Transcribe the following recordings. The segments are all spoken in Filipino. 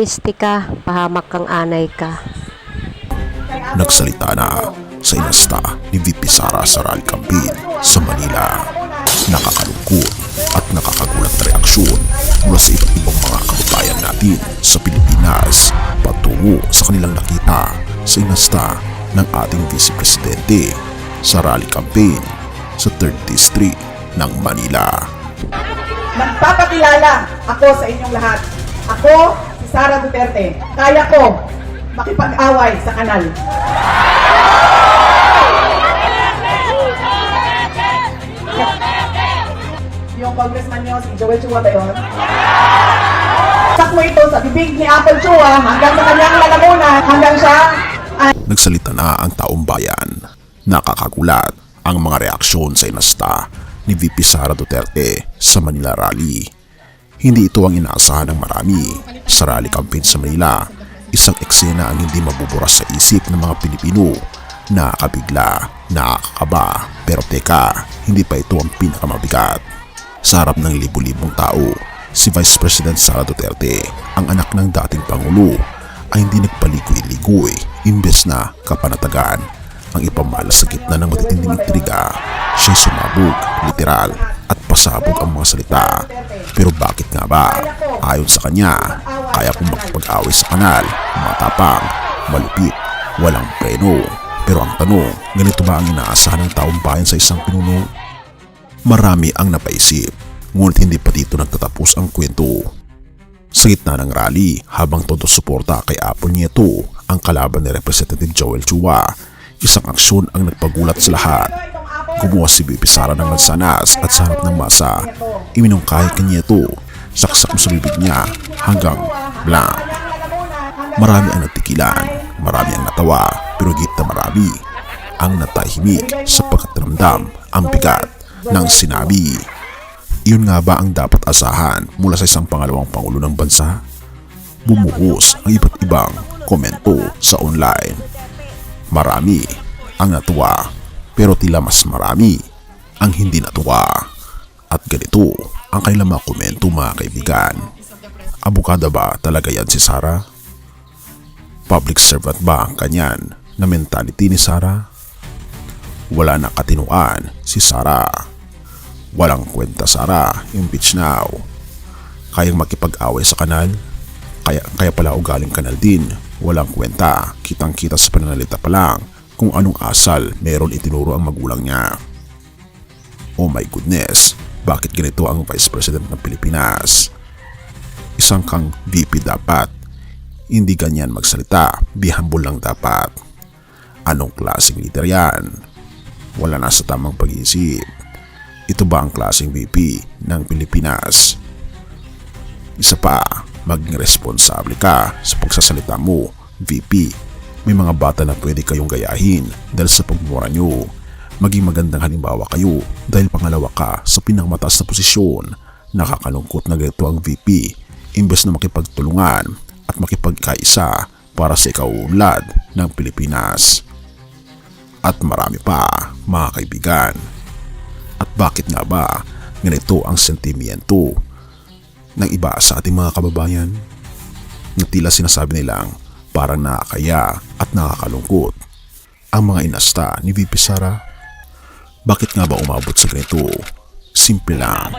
piste ka, pahamak kang anay ka. Nagsalita na sa inasta ni VP Sara sa rally campaign sa Manila. Nakakalungkot at nakakagulat na reaksyon mula sa iba't ibang mga kababayan natin sa Pilipinas patungo sa kanilang nakita sa inasta ng ating Vice Presidente sa rally campaign sa 3rd District ng Manila. Magpapakilala ako sa inyong lahat. Ako, Sara Duterte. Kaya ko makipag-away sa kanal. Yung congressman nyo, si Joel Chua ba yun? Sak mo ito sa bibig ni Apple Chua hanggang sa kanyang lalamunan hanggang siya ay Nagsalita na ang taong bayan. Nakakagulat ang mga reaksyon sa inasta ni VP Sara Duterte sa Manila Rally. Hindi ito ang inaasahan ng marami sa rally campaign sa Manila. Isang eksena ang hindi mabubura sa isip ng mga Pilipino. Nakakabigla, nakakaba, pero teka, hindi pa ito ang pinakamabigat. Sa harap ng libu-libong tao, si Vice President Sara Duterte, ang anak ng dating Pangulo, ay hindi nagpaligoy-ligoy imbes na kapanatagan ang ipamala sa gitna ng matitinding intriga. Siya'y sumabog, literal, at pasabog ang mga salita. Pero bakit nga ba? Ayon sa kanya, kaya kong makipag-away sa kanal, matapang, malupit, walang preno. Pero ang tanong, ganito ba ang inaasahan ng taong bayan sa isang pinuno? Marami ang napaisip, ngunit hindi pa dito nagtatapos ang kwento. Sa gitna ng rally, habang todo suporta kay Apple Nieto, ang kalaban ni Representative Joel Chua, isang aksyon ang nagpagulat sa lahat. Kumuha si BP Sara ng mansanas at sa harap ng masa, iminungkahi kay Nieto, saksak sa bibig niya hanggang blank. Marami ang natikilan, marami ang natawa, pero na marami ang natahimik sapagkat ramdam ang bigat ng sinabi. Iyon nga ba ang dapat asahan mula sa isang pangalawang pangulo ng bansa? Bumuhos ang iba't ibang komento sa online. Marami ang natuwa pero tila mas marami ang hindi natuwa. At ganito ang kanilang mga komento mga kaibigan. Abukada ba talaga yan si Sarah? Public servant ba ang kanyan na mentality ni Sarah? Wala na katinuan si Sarah. Walang kwenta Sara, impeach now. Kayang makipag-away sa kanal? Kaya, kaya pala ugaling kanal din. Walang kwenta, kitang kita sa pananalita pa lang kung anong asal meron itinuro ang magulang niya. Oh my goodness, bakit ganito ang Vice President ng Pilipinas? Isang kang VP dapat. Hindi ganyan magsalita, be humble lang dapat. Anong klaseng leader yan? Wala na sa tamang pag-iisip. Ito ba ang klaseng VP ng Pilipinas? Isa pa, maging responsable ka sa pagsasalita mo, VP. May mga bata na pwede kayong gayahin dahil sa pagmura nyo. Maging magandang halimbawa kayo dahil pangalawa ka sa pinangmataas na posisyon. Nakakalungkot na ganito ang VP imbes na makipagtulungan at makipagkaisa para sa ikaunlad ng Pilipinas. At marami pa, mga kaibigan. At bakit nga ba ganito ang sentimiento ng iba sa ating mga kababayan? Na tila sinasabi nilang parang nakakaya at nakakalungkot ang mga inasta ni VP Sara. Bakit nga ba umabot sa ganito? Simple lang.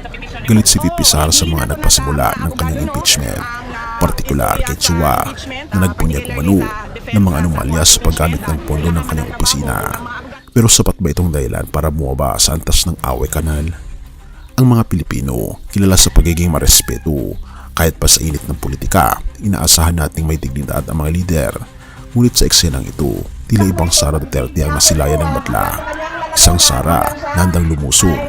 Galit si VP Sara sa mga nagpasimula ng kanyang impeachment. Partikular kay Chua na nagpunyag umano ng mga anomalya sa paggamit ng pondo ng kanyang opisina. Pero sapat ba itong dahilan para bumaba sa antas ng away kanal? Ang mga Pilipino, kilala sa pagiging marespeto, kahit pa sa init ng politika, inaasahan nating may dignidad ang mga lider. Ngunit sa eksenang ito, tila ibang Sara Duterte ang nasilayan ng matla. Isang Sara na handang lumusong,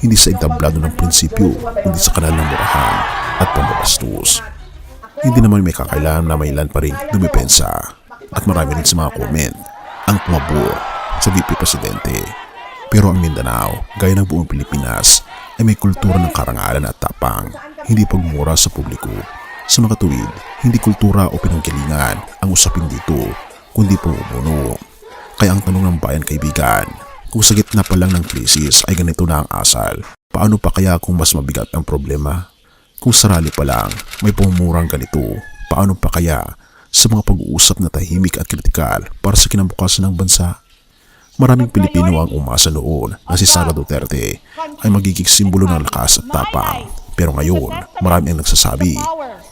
hindi sa entablado ng prinsipyo, kundi sa kanal ng murahan at pambabastos. Hindi naman may kakailangan na may ilan pa rin dumipensa at marami rin sa mga comment ang pumabor sa VP Presidente. Pero ang Mindanao, gaya ng buong Pilipinas, ay may kultura ng karangalan at tapang, hindi pagmura sa publiko. Sa mga tuwid, hindi kultura o pinanggalingan ang usapin dito, kundi pumumuno. Kaya ang tanong ng bayan kaibigan, kung sa gitna pa lang ng krisis ay ganito na ang asal, paano pa kaya kung mas mabigat ang problema? Kung sarali pa lang, may pumumurang ganito, Paano pa kaya sa mga pag-uusap na tahimik at kritikal para sa kinabukasan ng bansa? Maraming Pilipino ang umasa noon na si Sara Duterte ay magiging simbolo ng lakas at tapang. Pero ngayon, marami ang nagsasabi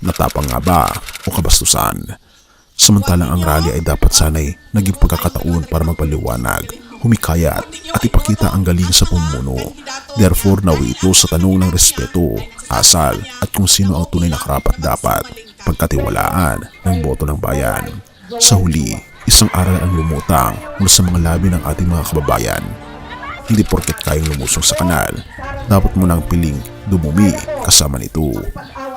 na tapang nga ba o kabastusan. Samantalang ang rally ay dapat sanay naging pagkakataon para magpaliwanag, humikayat at ipakita ang galing sa pumuno. Therefore, nawi sa tanong ng respeto, asal at kung sino ang tunay na karapat dapat pagkatiwalaan ng boto ng bayan. Sa huli, isang aral ang lumutang mula sa mga labi ng ating mga kababayan. Hindi porket kayang lumusong sa kanal, dapat mo nang piling dumumi kasama nito.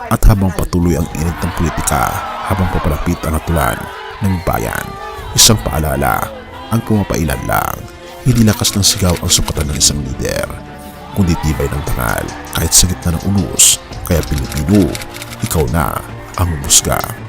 At habang patuloy ang init ng politika, habang papalapit ang atulan ng bayan, isang paalala, ang pumapailan lang, hindi lakas ng sigaw ang sukatan ng isang lider, kundi tibay ng tangal kahit sa gitna ng unos, kaya Pilipino, ikaw na ang umusga.